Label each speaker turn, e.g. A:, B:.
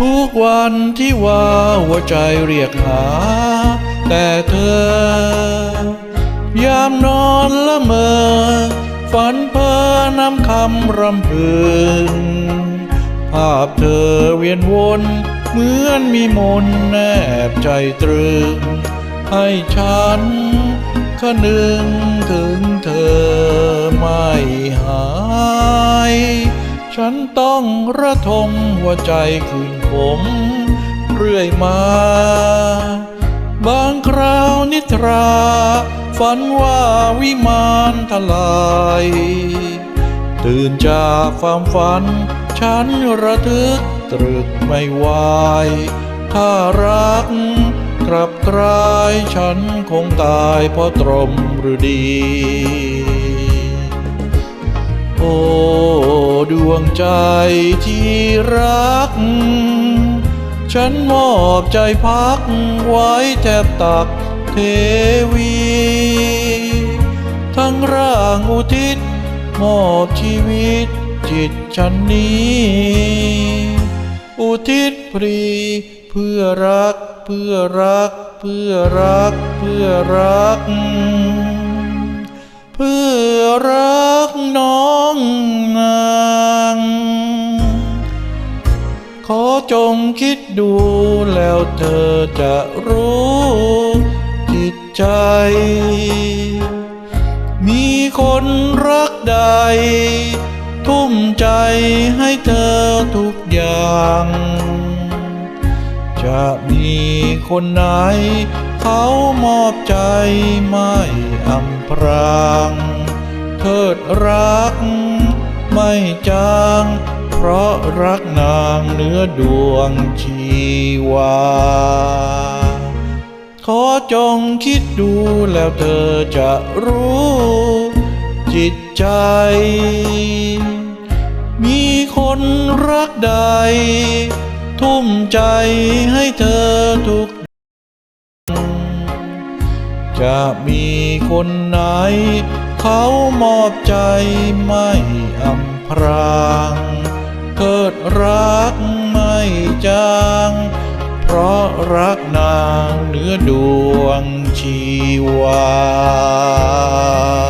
A: ทุกวันที่ว่าหัวใจเรียกหา แต่เธอยามนอนละเมอ ฝันเพ้อนำคำรำพึง ภาพเธอเวียนวน เหมือนมีมนแนบใจตรึง ให้ฉันคนึงถึงเธอไม่หาย ฉันต้องระทมหัวใจคืนผม เรื่อยมา บางคราวนิทรา ฝันว่าวิมานทลาย ตื่นจากความฝัน ฉันระทึก ตรึกไม่ไหวถ้ารักกลับกลายฉันคงตายเพราะตรมหรือดี โอ้ดวงใจที่รัก ฉันมอบใจพักไว้แทบตักเทวี ทั้งร่างอุทิศมอบชีวิตจิตฉันนี้ อุทิศพรีเพื่อรัก เพื่อรัก เพื่อรัก เพื่อรัก เพื่อรักน้องนางขอจงคิดดูแล้วเธอจะรู้จิตใจ มีคนรักใด ทุ่มใจให้เธอทุกอย่าง จะมีคนไหน เขามอบใจไม่อำพรางเทิดรัก ไม่จาง เพราะรักนางเนื้อดวงชีวา ขอจงคิดดูแล้วเธอจะรู้ จิตใจ มีคนรักใด ทุ่มใจให้เธอทุก จะมีคนไหน เขามอบใจไม่อำพรางเกิดรักไม่จางเพราะรักนางเนื้อดวงชีวา